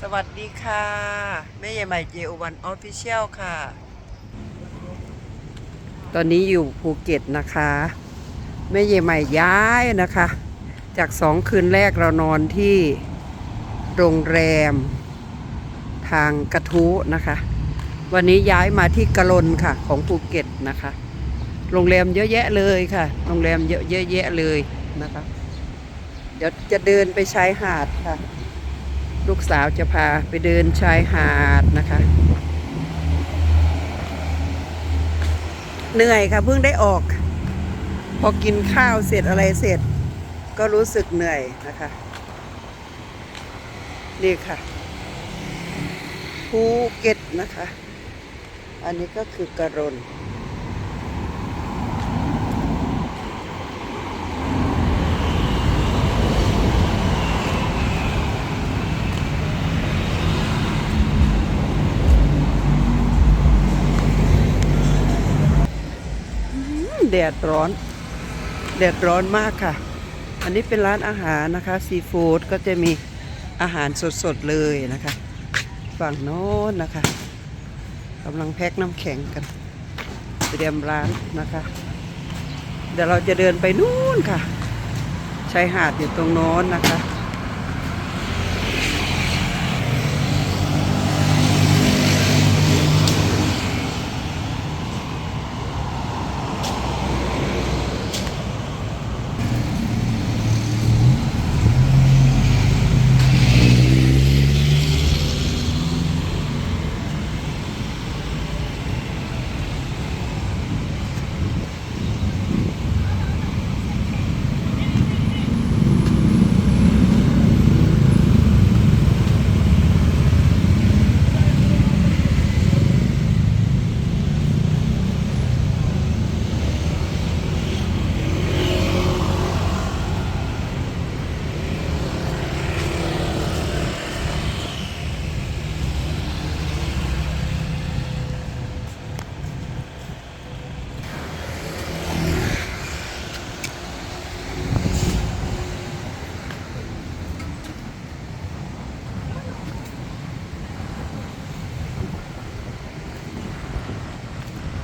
สวัสดีค่ะแม่ใหญ่ใหม่เจอวันออฟฟิเชียลค่ะ ตอนนี้อยู่ภูเก็ตนะคะแม่ใหญ่ใหม่ย้ายนะคะ จากสองคืนแรกเรานอนที่โรงแรม ทางกระทู้นะคะ วันนี้ย้ายมาที่กะลนค่ะของภูเก็ตนะคะ โรงแรมเยอะแยะเลยค่ะ โรงแรมเยอะเยอะแยะเลยนะคะ เดี๋ยวจะเดินไปชายหาดค่ะ ลูกสาวจะพาไปเดินชายหาดนะคะ เหนื่อยค่ะเพิ่งได้ออก พอกินข้าวเสร็จอะไรเสร็จ ก็รู้สึกเหนื่อยนะคะ นี่ค่ะภูเก็ตนะคะ อันนี้ก็คือกระรน แดดร้อน แดดร้อนมากค่ะ อันนี้เป็นร้านอาหารนะคะซีฟู้ดก็จะมีอาหารสดๆเลยนะคะ ฝั่งโน้นนะคะกำลังแพ็คน้ำแข็งกัน เตรียมร้านนะคะ เดี๋ยวเราจะเดินไปนู่นค่ะชายหาดอยู่ตรงโน้นนะคะ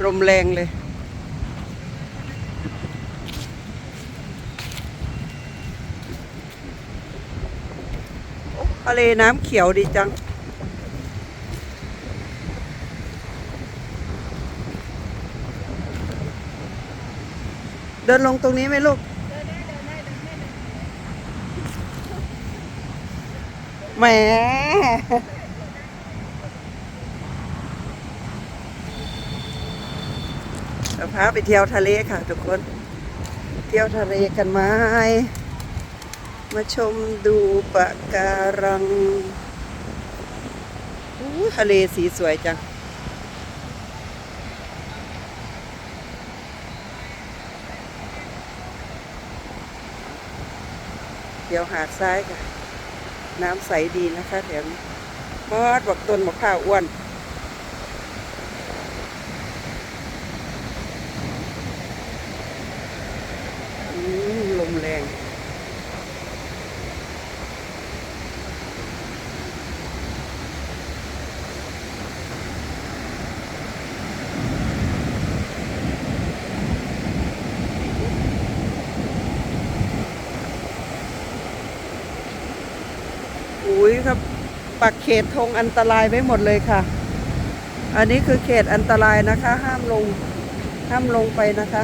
ลมแรงเลย ทะเลน้ำเขียวดีจังเดินลงตรงนี้ไหมลูก แหม เราพาไปเที่ยวทะเลค่ะทุกคน เที่ยวทะเลกันไหมมาชมดูปะการังทะเลสีสวยจังเที่ยวหาดทรายค่ะ น้ำใสดีนะคะแถวนี้มอดบอกต้นมะพร้าวอ้วน อื มแรงอุ้ยครับปักเขตธงอันตรายไว้หมดเลยค่ะ อันนี้คือเขตอันตรายนะคะ ห้ามลง ห้ามลงไปนะคะ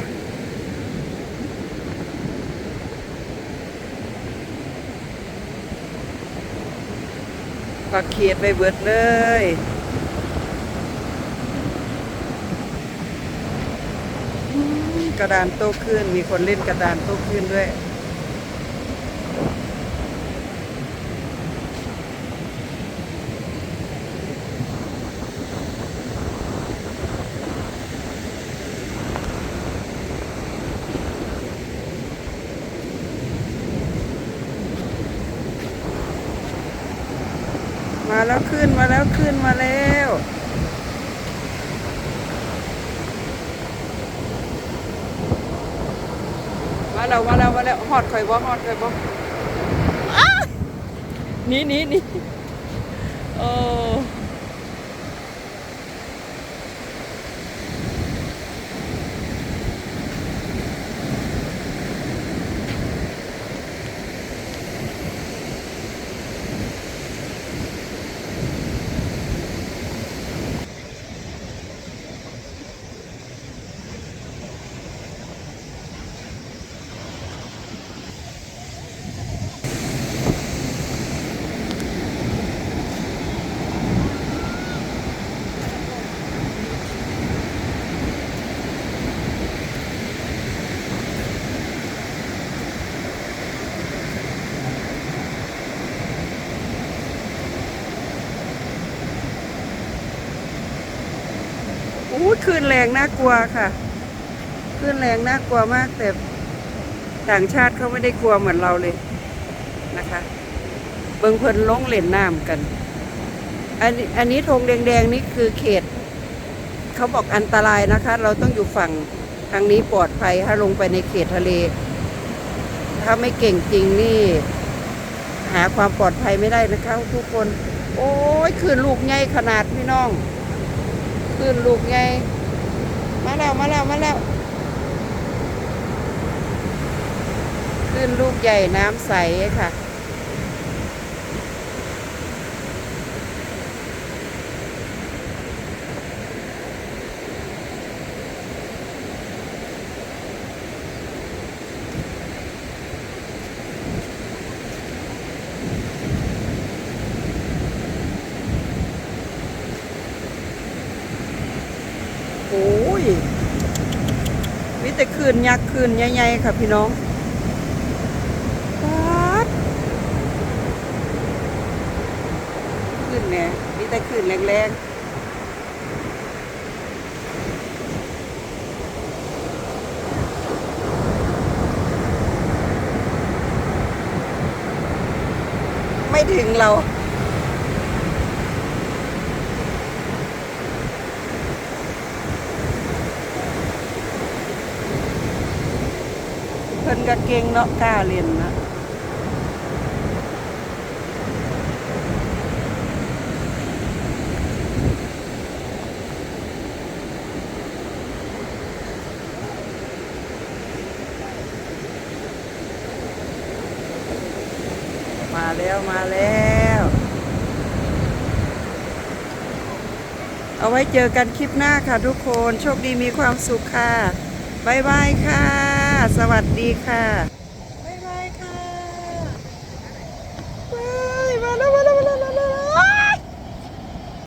ปักเขียดไปเบิดเลยกระดานโต้คลื่นมีคนเล่นกระดานโต้คลื่นด้วย มาแล้วขึ้นมาแล้วขึ้นมาแล้วมาแล้วมาแล้วมาแล้วฮอดข่อยบ่ฮอดข่อยบ่อ้าหนี่นี่นี่ อ้คลื่นแรงน่ากลัวค่ะคลื่นแรงน่ากลัวมากแต่ต่างชาติเขาไม่ได้กลัวเหมือนเราเลยนะคะ เบิงเพิ่นลงเล่นน้ำกันอันนี้อันนี้ธงแดงๆนี่คือเขต เขาบอกอันตรายนะคะ เราต้องอยู่ฝั่งทางนี้ปลอดภัยถ้าลงไปในเขตทะเล ถ้าไม่เก่งจริงนี่ หาความปลอดภัยไม่ได้นะคะ ทุกคน โอ้ยคืนลูกใหญ่ขนาดพี่น้อง คืนลูกใหญ่มาแล้วมาแล้วมาแล้วคืนลูกใหญ่น้ำใสค่ะ โอ้ ยมีแต่คืนยักษ์คืนใหญ่ๆค่ะพี่น้องป๊าดคืนเนี่ยมีแต่คืนแรงๆไม่ถึงเรา พิ่นก็เก่งเนาะกล้าเรียนนะมาแล้วมาแล้ว เอาไว้เจอกันคลิปหน้าค่ะทุกคน โชคดีมีความสุขค่ะ บ๊ายบายค่ะ สวัสดีค่ะ